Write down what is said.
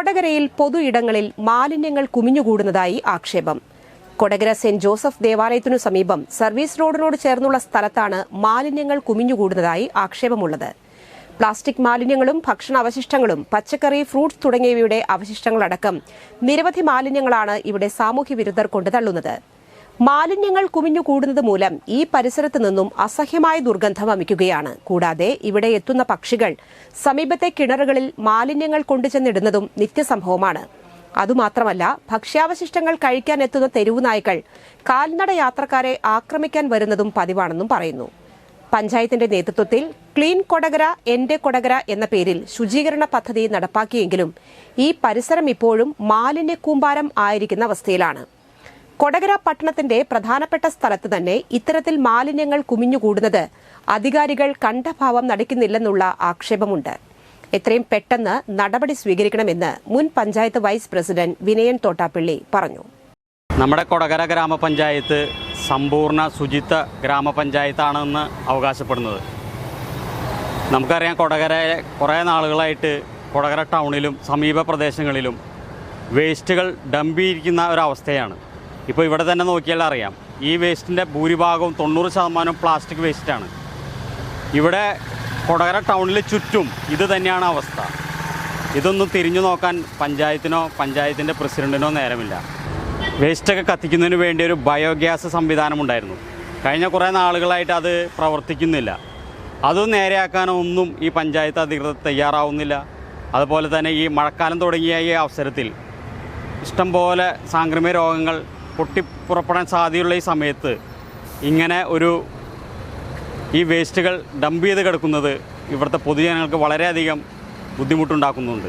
കൊടകരയിൽ പൊതു ഇടങ്ങളിൽ മാലിന്യങ്ങൾ കുമിഞ്ഞുകൂടുന്നതായി ആക്ഷേപം. കൊടകര സെന്റ് ജോസഫ് ദേവാലയത്തിനു സമീപം സർവീസ് റോഡിനോട് ചേർന്നുള്ള സ്ഥലത്താണ് മാലിന്യങ്ങൾ കുമിഞ്ഞുകൂടുന്നതായി ആക്ഷേപമുള്ളത്. പ്ലാസ്റ്റിക് മാലിന്യങ്ങളും ഭക്ഷണ അവശിഷ്ടങ്ങളും പച്ചക്കറി ഫ്രൂട്ട്സ് തുടങ്ങിയവയുടെ അവശിഷ്ടങ്ങളടക്കം നിരവധി മാലിന്യങ്ങളാണ് ഇവിടെ സാമൂഹ്യ വിരുദ്ധർ കൊണ്ടുതള്ളുന്നത് മാലിന്യങ്ങൾ കുമിഞ്ഞുകൂടുന്നത് മൂലം ഈ പരിസരത്ത് നിന്നും അസഹ്യമായ ദുർഗന്ധം വമിക്കുകയാണ്. കൂടാതെ ഇവിടെ എത്തുന്ന പക്ഷികൾ സമീപത്തെ കിണറുകളിൽ മാലിന്യങ്ങൾ കൊണ്ടുചെന്നിടുന്നതും നിത്യസംഭവമാണ്. അതുമാത്രമല്ല ഭക്ഷ്യാവശിഷ്ടങ്ങൾ കഴിക്കാൻ എത്തുന്ന തെരുവു നായ്ക്കൾ കാൽനട യാത്രക്കാരെ ആക്രമിക്കാൻ വരുന്നതും പതിവാണെന്നും പറയുന്നു. പഞ്ചായത്തിന്റെ നേതൃത്വത്തിൽ ക്ലീൻ കൊടകര എന്റെ കൊടകര എന്ന പേരിൽ ശുചീകരണ പദ്ധതി നടപ്പാക്കിയെങ്കിലും ഈ പരിസരം ഇപ്പോഴും മാലിന്യ കൂമ്പാരം ആയിരിക്കുന്ന അവസ്ഥയിലാണ്. കൊടകര പട്ടണത്തിന്റെ പ്രധാനപ്പെട്ട സ്ഥലത്ത് തന്നെ ഇത്തരത്തിൽ മാലിന്യങ്ങൾ കുമിഞ്ഞുകൂടുന്നത് അധികാരികൾ കണ്ട ഭാവം നടിക്കുന്നില്ലെന്നുള്ള ആക്ഷേപമുണ്ട്. എത്രയും പെട്ടെന്ന് നടപടി സ്വീകരിക്കണമെന്ന് മുൻ പഞ്ചായത്ത് വൈസ് പ്രസിഡന്റ് വിനയൻ തോട്ടാപ്പിള്ളി പറഞ്ഞു. നമ്മുടെ കൊടകര ഗ്രാമപഞ്ചായത്ത് സമ്പൂർണ ശുചിത്വ ഗ്രാമപഞ്ചായത്താണെന്ന് അവകാശപ്പെടുന്നത്. നമുക്കറിയാം കൊടകര കുറേ നാളുകളായിട്ട് കൊടകര ടൗണിലും സമീപ പ്രദേശങ്ങളിലും വേസ്റ്റുകൾ ഡംപിയിരിക്കുന്ന ഒരവസ്ഥയാണ് ഇപ്പോൾ ഇവിടെ തന്നെ നോക്കിയാൽ അറിയാം. ഈ വേസ്റ്റിന്റെ ഭൂരിഭാഗവും തൊണ്ണൂറ് ശതമാനം പ്ലാസ്റ്റിക് വേസ്റ്റാണ് ഇവിടെ കൊടകര ടൗണിൽ ചുറ്റും ഇത് തന്നെയാണ് അവസ്ഥ. ഇതൊന്നും തിരിഞ്ഞു നോക്കാൻ പഞ്ചായത്തിനോ പഞ്ചായത്തിന്റെ പ്രസിഡന്റിനോ നേരമില്ല. വേസ്റ്റൊക്കെ കത്തിക്കുന്നതിന് വേണ്ടി ഒരു ബയോഗ്യാസ് സംവിധാനമുണ്ടായിരുന്നു. കഴിഞ്ഞ കുറേ നാളുകളായിട്ട് അത് പ്രവർത്തിക്കുന്നില്ല. അത് നേരെയാക്കാനൊന്നും ഈ പഞ്ചായത്ത് അധികൃതർ തയ്യാറാവുന്നില്ല. അതുപോലെ തന്നെ ഈ മഴക്കാലം തുടങ്ങിയ ഈ അവസരത്തിൽ ഇഷ്ടംപോലെ സാംക്രമിക രോഗങ്ങൾ പൊട്ടിപ്പുറപ്പെടാൻ സാധ്യതയുള്ള ഈ സമയത്ത് ഇങ്ങനെ ഒരു ഈ വേസ്റ്റുകൾ ഡംപ് ചെയ്ത് കിടക്കുന്നത് ഇവിടുത്തെ പൊതുജനങ്ങൾക്ക് വളരെയധികം ബുദ്ധിമുട്ടുണ്ടാക്കുന്നുണ്ട്.